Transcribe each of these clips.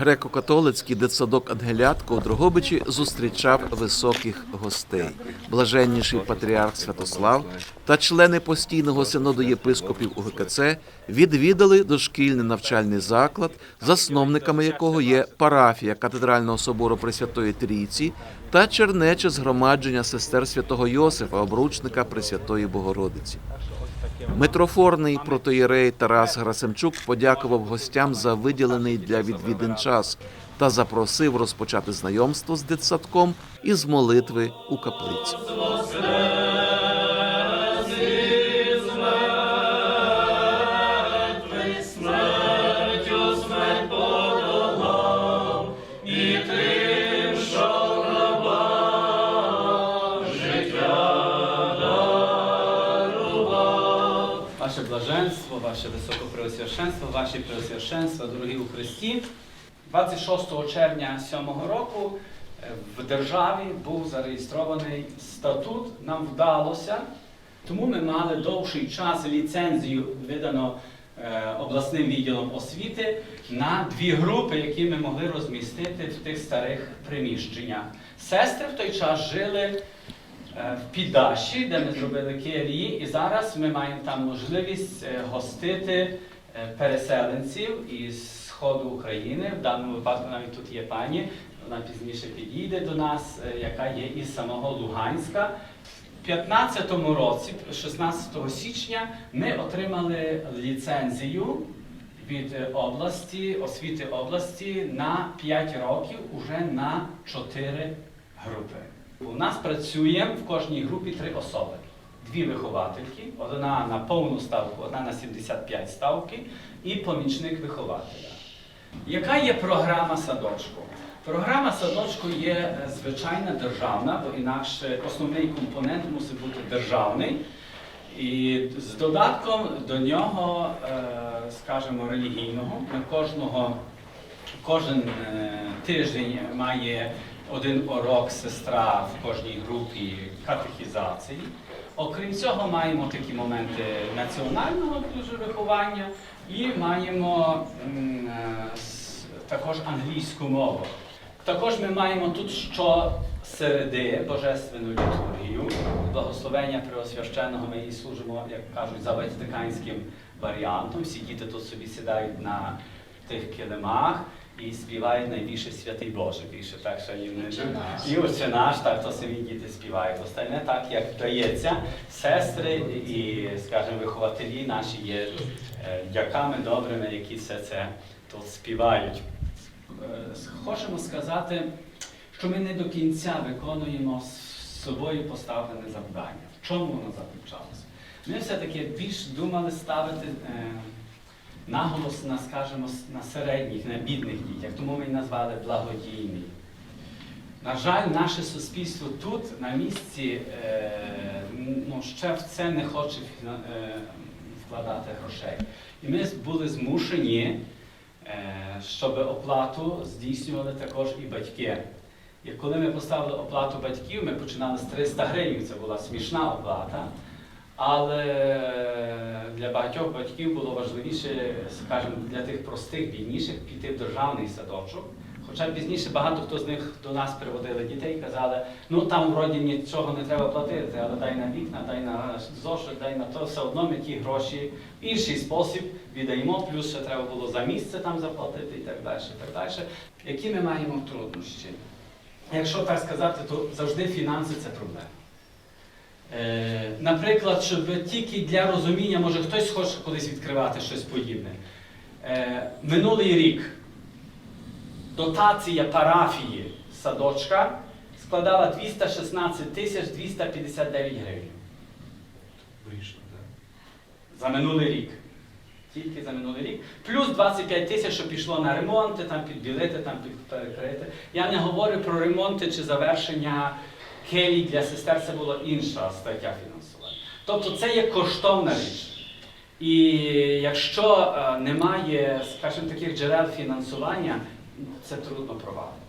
Греко-католицький дитсадок Ангелятко у Дрогобичі зустрічав високих гостей. Блаженніший патріарх Святослав та члени постійного синоду єпископів УГКЦ відвідали дошкільний навчальний заклад, засновниками якого є парафія катедрального собору Пресвятої Трійці та чернече згромадження сестер святого Йосифа, обручника Пресвятої Богородиці. Митрофорний протоєрей Тарас Грасимчук подякував гостям за виділений для відвідин час та запросив розпочати знайомство з дитсадком із молитви у каплиці. Ваше блаженство, ваше високопреосвященство, ваші преосвященства, дорогі у Христі. 26 червня 7 року е, в державі був зареєстрований статут. Нам вдалося, тому ми мали довший час ліцензію видано е, обласним відділом освіти на дві групи, які ми могли розмістити в тих старих приміщеннях. Сестри в той час жили в Піддаші, де ми зробили келії, і зараз ми маємо там можливість е, гостити е, переселенців із сходу України. В даному випадку навіть тут є пані, вона пізніше підійде до нас, е, яка є із самого Луганська. У 2015 році, 16 січня, ми отримали ліцензію від е, області, освіти області на 5 років уже на 4 групи. У нас працює в кожній групі три особи. Дві виховательки, одна на повну ставку, одна на 75 ставки і помічник вихователя. Яка є програма садочку? Програма садочку є е, звичайна державна, бо інакше основний компонент мусить бути державний. І з додатком до нього, е, скажімо, релігійного, кожного, кожен е, тиждень має один урок сестра в кожній групі катехізації. Окрім цього, маємо такі моменти національного дуже виховання і маємо е, також англійську мову. Також ми маємо тут щосереди Божественну літургію, благословення Преосвященного. Ми її служимо, як кажуть, за ватиканським варіантом. Всі діти тут собі сідають на тих килимах і співають найбільше святий Боже. Більше так, що їм не і отче наш, так то самі діти співають. Остальне так, як вдається, сестри і, скажімо, вихователі наші є е, дяками добрими, які все це тут співають. Е, Хочемо сказати, що ми не до кінця виконуємо з собою поставлене завдання. В чому воно заключалося? Ми все-таки більш думали ставити е, наголос на, скажімо, на середніх, на бідних дітях, тому ми і назвали благодійний. На жаль, наше суспільство тут, на місці, е, ну, ще в це не хоче е, вкладати грошей. І ми були змушені, е, щоб оплату здійснювали також і батьки. І коли ми поставили оплату батьків, ми починали з 300 гривень, це була смішна оплата. Але для багатьох батьків було важливіше, скажімо, для тих простих, бідніших піти в державний садочок. Хоча пізніше багато хто з них до нас приводили дітей казали, ну там вроді нічого не треба платити, але дай на вікна, дай на зошит, дай на то, все одно ми ті гроші інший спосіб віддаємо, плюс ще треба було за місце там заплатити і так далі. Так далі. Які ми маємо труднощі? Якщо так сказати, то завжди фінанси це проблема. Е, наприклад, щоб тільки для розуміння, може хтось хоче колись відкривати щось подібне. Е, минулий рік дотація парафії садочка складала 216 тисяч 259 гривень. Вийшло, так? За минулий рік. Тільки за минулий рік. Плюс 25 тисяч, що пішло на ремонти, там підбілити, там під- перекрити. Я не говорю про ремонти чи завершення келій для сестер, це була інша стаття фінансування. Тобто це є коштовна річ. І якщо е, немає, скажімо, таких джерел фінансування, це трудно провадити.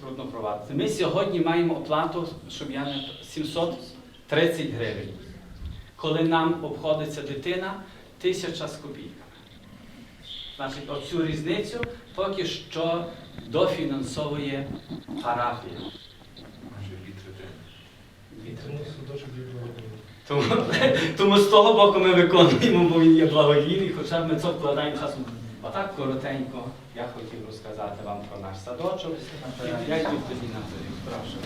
Трудно провадити. Ми сьогодні маємо оплату, щоб я не 730 гривень. Коли нам обходиться дитина, тисяча з копійками. Значить, оцю різницю поки що дофінансовує парафія. Дві третини. Тому, тому з того боку ми виконуємо, бо він є благодійний, хоча ми це вкладаємо часом. А так коротенько я хотів розказати вам про наш садочок. Я йду тоді на. Прошу.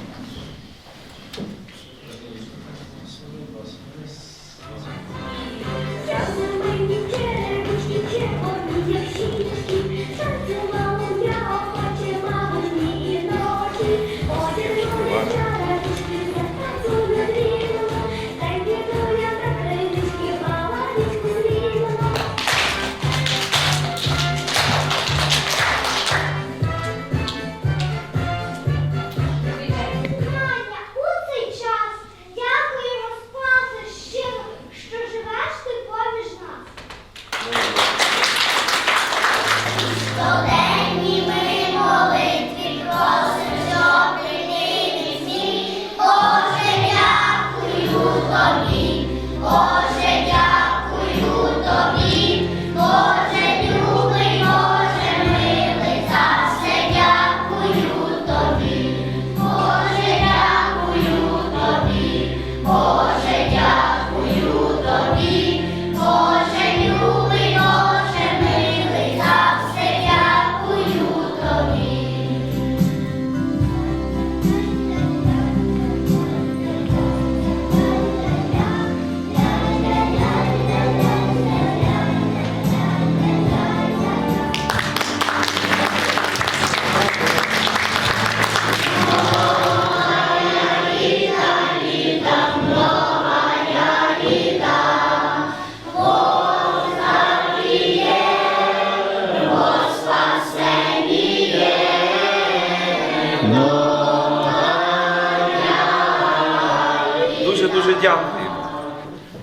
Дуже дякуємо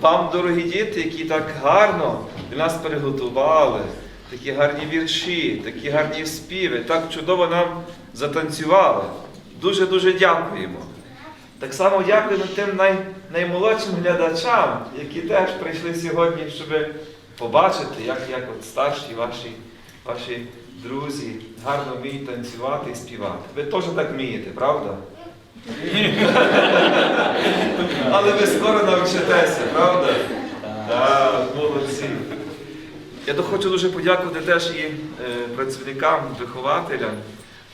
вам, дорогі діти, які так гарно для нас приготували, такі гарні вірші, такі гарні співи, так чудово нам затанцювали. Дуже дуже дякуємо. Так само дякуємо тим най, наймолодшим глядачам, які теж прийшли сьогодні, щоб побачити, як, як от старші ваші, ваші друзі гарно вміють танцювати і співати. Ви теж так вмієте, правда? Але ви скоро навчитеся, правда? Так, молодці. Я то хочу дуже подякувати теж і е, працівникам, вихователям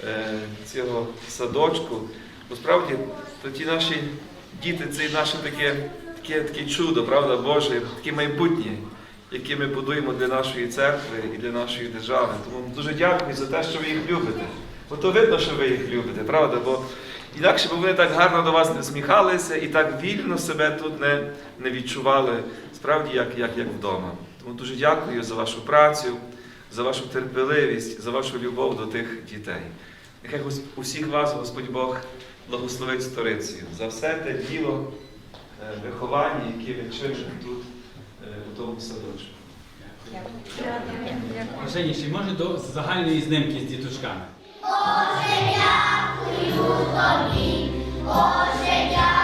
е, цього садочку. Бо справді, то ті наші діти, це наше таке, таке, таке чудо, правда, Боже, таке майбутнє, яке ми будуємо для нашої церкви і для нашої держави. Тому дуже дякую за те, що ви їх любите. Бо то видно, що ви їх любите, правда? Бо інакше б вони так гарно до вас не сміхалися і так вільно себе тут не, не відчували, справді, як, як, як вдома. Тому дуже дякую за вашу працю, за вашу терпеливість, за вашу любов до тих дітей. Нехай усіх вас Господь Бог благословить сторицею за все те діло е, виховання, яке ви чините тут, е, у тому садочку. Женіші, може до загальної знимки з діточками. Боже, дякую тобі, Боже, дякую.